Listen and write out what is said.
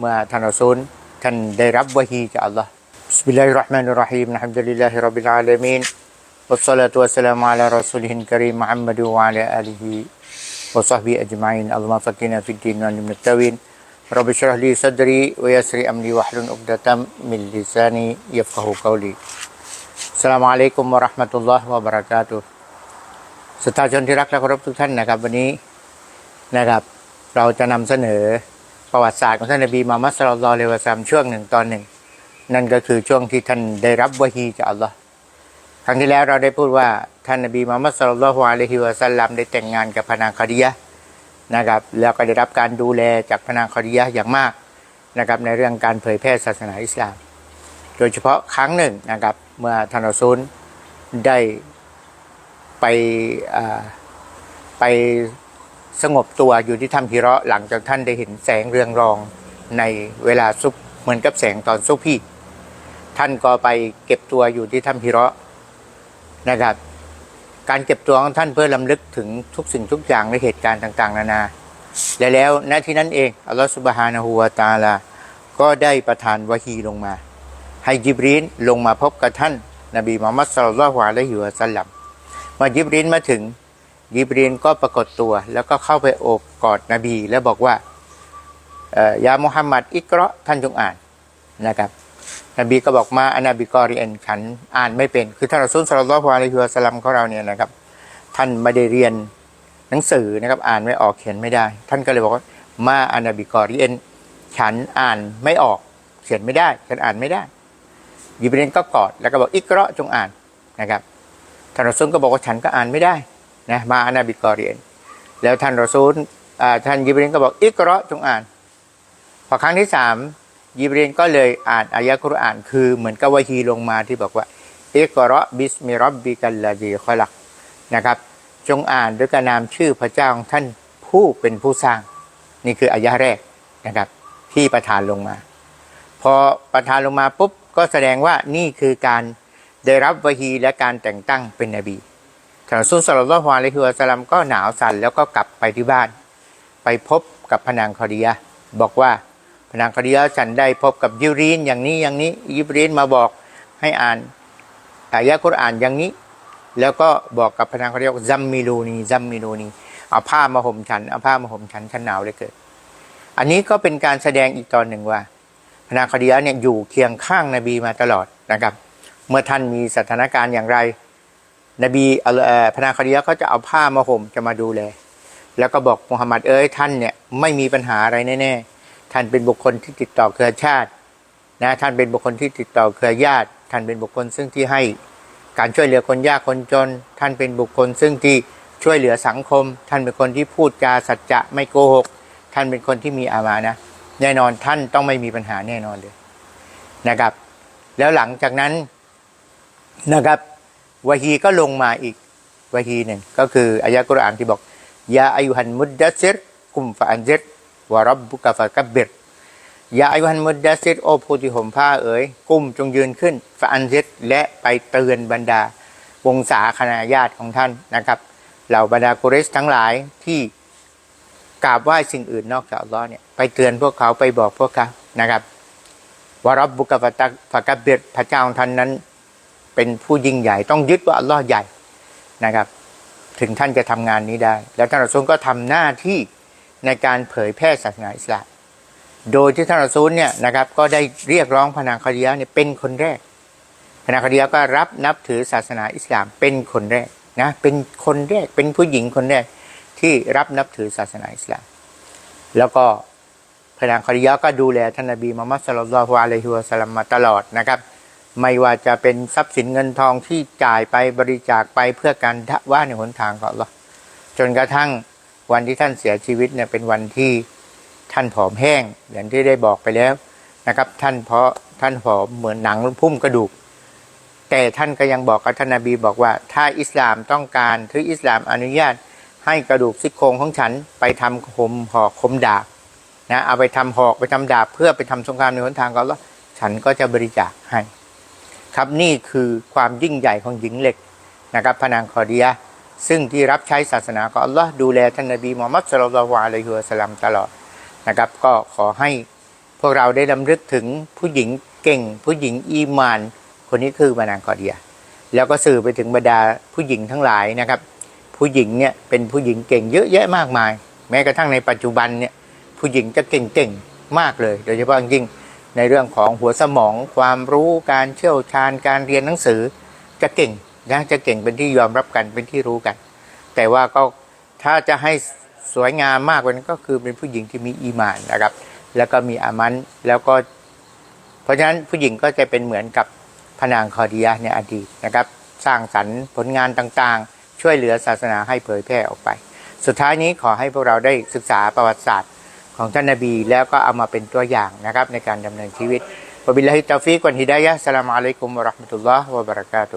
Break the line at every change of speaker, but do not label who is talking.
เมื่อท่านอัลซูลท่านได้รับวะฮีจากอัลลอฮ์บิสมิลลาฮิรเราะห์มานิรเราะฮีมอัลฮัมดุลิลลาฮิร็อบบิลอาลามีนวัสสลาตุวัสสลามุอะลารอซูลิฮิลกะรีมมุฮัมมัดวะอะลาอาลีฮิวะศอฮบิอัจมัยนอัลลอฮฺฟักินะฟิดดีนวะลิมตะวินرب اشرح لي صدري ويسر أمري واحلل عقدة من لساني يفقه قولي السلام عليكم ورحمة الله وبركاته สตาชนที่รักและเคารพทุกท่านนะครับ วันนี้นะครับ เราจะนำเสนอ ประวัติศาสตร์ของท่านนบีมูฮัมมัดสุลลัลอฮุอะลัยฮิวะซัมช่วงหนึ่งตอนหนึ่ง นั่นก็คือช่วงที่ท่านได้รับวะฮีจากอัลลอฮ์ครั้งที่แล้วเราได้พูดว่าท่านนบีมูฮัมมัดสุลลัลอฮุอะลัยฮิวะซัลลัมได้แต่งงานกับพนางคอดียะนะครับแล้วก็ได้รับการดูแลจากพนางคอดียะอย่างมากนะครับในเรื่องการเผยแพร่ศาสนาอิสลาม โดยเฉพาะครั้งหนึ่งนะครับเมื่อท่านอัซูลได้ไปไป สงบตัวอยู่ที่ถ้ำพิระหลังจากท่านได้เห็นแสงเรืองรองในเวลาซุบเหมือนกับแสงตอนซุบพี่ท่านก็ไปเก็บตัวอยู่ที่ถ้ำพิร์นะครับ การเก็บตัวของท่านเพื่อลำลึกถึงทุกสิ่งทุกอย่างในเหตุการณ์ต่าง ๆ นานา และแล้วณที่นั้นเองอัลลอฮฺสุบฮานะฮูวาตาลา ก็ได้ประทานวะฮีลงมา ให้ยิบรีนลงมาพบกับท่าน นบีมุฮัมมัดสุลลัลลอฮุอะลัยฮิวะสัลลัมเมื่อยิบรีนมาถึง ยิบรีนก็ปรากฏตัว แล้วก็เข้าไปโอบกอดนบี แล้วบอกว่าเอ่อยามุฮัมมัดอิกราะท่านจงอ่านนะครับนบีก็บอกมาอานาบิกอรีเอนฉันอ่านไม่เป็น คือท่านรอซูลสลลัลลอฮุอะลัยฮิวสลัมของเราเนี่ยนะครับ ท่านไม่ได้เรียนหนังสือนะครับอ่านไม่ออกเขียนไม่ได้ ท่านก็เลยบอกว่ามาอานาบิกอรีเอนฉันอ่านไม่ออกเขียนไม่ได้ฉันอ่านไม่ได้ยิบรีนก็กอดแล้วก็บอกอิกราะจงอ่านนะครับท่านรอซูลก็บอกว่าฉันก็อ่านไม่ได้ นะมาอานาบิกอรีเอนแล้วท่านรอซูลท่านยิบรีนก็บอกอิกราะจงอ่าน พอครั้งที่สามยิบรีนก็เลยอ่านอายะกุรอาน คือเหมือนกับวะฮีลงมาที่บอกว่าอิกราะบิสมิรับบิกัลลาดีคอลักนะครับ จงอ่านด้วยกระนามชื่อพระเจ้าของท่านผู้เป็นผู้สร้าง นี่คืออายะแรกนะครับ ที่ประทานลงมา พอประทานลงมาปุ๊บก็แสดงว่านี่คือการได้รับวะฮีและการแต่งตั้งเป็นนบี ท่านรอซูลสลลัลลอฮุอะลัยฮิวะสัลลัมก็หนาวสั่นแล้วก็กลับไปที่บ้าน ไปพบกับพนางคอดียะบอกว่าพนางคอดียะฉันได้พบกับยิบรีนอย่างนี้อย่างนี้ยิบรีนมาบอกให้อ่านอายะกุรอ่านอย่างนี้ แล้วก็บอกกับพนางคอดียะซัมมิลูนีซัมมิลูนีเอาผ้ามาห่มฉันเอาผ้ามาห่มฉันฉันหนาวเลยเกิด อันนี้ก็เป็นการแสดงอีกตอนหนึ่งว่าพนางคอดียะเนี่ยอยู่เคียงข้างนบีมาตลอดนะครับ เมื่อท่านมีสถานการณ์อย่างไร นบีอัลเอพนาคดียะห์ก็จะเอาผ้ามาห่มจะมาดูแล แล้วก็บอกมุฮัมมัดเอ้ยท่านเนี่ยไม่มีปัญหาอะไรแน่ๆ ท่านเป็นบุคคลที่ติดต่อเครือชาตินะท่านเป็นบุคคลที่ติดต่อเครือญาติ ท่านเป็นบุคคลซึ่งที่ให้การช่วยเหลือคนยากคนจน ท่านเป็นบุคคลซึ่งที่ช่วยเหลือสังคม ท่านเป็นคนที่พูดจาสัจจะไม่โกหก ท่านเป็นคนที่มีอามานะ แน่นอนท่านต้องไม่มีปัญหาแน่นอนเลยนะครับ แล้วหลังจากนั้นนะครับ วะฮีก็ลงมาอีกวะฮีหนึ่งก็คืออายะกุรอานที่บอกยาอายุหันมุดดัสซิรกุมฟะอันซิรวะรับบุกะฟะกับเบิรยาอายุหันมุดดัสซิรโอผู้ที่ห่มผ้าเอ๋ยกุมจงยืนขึ้นฟะอันซิรและไปเตือนบรรดาวงศาคณะญาติของท่านนะครับเหล่าบรรดากุเรชทั้งหลายที่กราบไหว้สิ่งอื่นนอกจากอัลลอฮ์เนี่ยไปเตือนพวกเขาไปบอกพวกเขานะครับวะรับบุกะฟะตักฟะกับบิรพระเจ้าของท่านนั้น เป็นผู้ยิ่งใหญ่ต้องยึดว่าอัลลอฮ์ใหญ่นะครับ ถึงท่านจะทำงานนี้ได้ แล้วท่านรอซูลก็ทำหน้าที่ในการเผยแพร่ศาสนาอิสลามโดยที่ท่านรอซูลเนี่ยนะครับ ก็ได้เรียกร้องพนางคดียะเนี่ยเป็นคนแรกพนางคดียะก็รับนับถือศาสนาอิสลามเป็นคนแรกนะเป็นคนแรกเป็นผู้หญิงคนแรกที่รับนับถือศาสนาอิสลาม แล้วก็พนางคดียะก็ดูแลท่านนบีมุฮัมมัดสุลลัลลอฮุอะลัยฮิวะสัลลัมมาตลอดนะครับ ไม่ว่าจะเป็นทรัพย์สินเงินทองที่จ่ายไปบริจาคไปเพื่อการทะว่าในหนทางของอัลลอจนกระทั่งวันที่ท่านเสียชีวิตเนี่ยเป็นวันที่ท่านผอมแห้งอย่างที่ได้บอกไปแล้วนะครับ ท่านเพราะท่านผอมเหมือนหนังพุ่มกระดูก แต่ท่านก็ยังบอกกับท่านนบีบอกว่า ถ้าอิสลามต้องการหรืออิสลามอนุญาตให้กระดูกซี่โครงของฉันไปทำคมหอกคมดาบนะเอาไปทำหอกไปทำดาบเพื่อไปทำสงครามในหนทางของอัลลอฉันก็จะบริจาคให้ ครับนี่คือความยิ่งใหญ่ของหญิงเหล็กนะครับพนางคอดียะซึ่งที่รับใช้ศาสนาของอัลลอฮ์ดูแลท่านนบีมูฮัมมัดสุลลัลลอฮุอะลัยฮิวสัลัมตลอดนะครับก็ขอให้พวกเราได้ลำลึกถึงผู้หญิงเก่ง ผู้หญิงอีมาน คนนี้คือมานางกอเดีย แล้วก็สื่อไปถึงบรรดาผู้หญิงทั้งหลายนะครับ ผู้หญิงเนี่ยเป็นผู้หญิงเก่งเยอะแยะมากมาย แม้กระทั่งในปัจจุบันเนี่ยผู้หญิงจะเก่งๆมากเลย โดยเฉพาะยิ่ง ในเรื่องของหัวสมองความรู้การเชี่ยวชาญการเรียนหนังสือจะเก่งนะจะเก่งเป็นที่ยอมรับกันเป็นที่รู้กัน แต่ว่าก็ถ้าจะให้สวยงามมากกว่านั้นก็คือเป็นผู้หญิงที่มีอีมานนะครับ แล้วก็มีอามันแล้วก็ เพราะฉะนั้นผู้หญิงก็จะเป็นเหมือนกับพนางคอดียะในอดีตนะครับ สร้างสรรค์ผลงานต่างๆ ช่วยเหลือศาสนาให้เผยแพร่ออกไป สุดท้ายนี้ขอให้พวกเราได้ศึกษาประวัติศาสตร์ ของท่านนบีแล้วก็เอามาเป็นตัวอย่างนะครับในการดำเนินชีวิตวบิลลาฮิตาฟิกวันฮิดายะสลามอะลัยกุมวะราะห์มะตุลลอฮ์วะบะเราะกาตุฮ์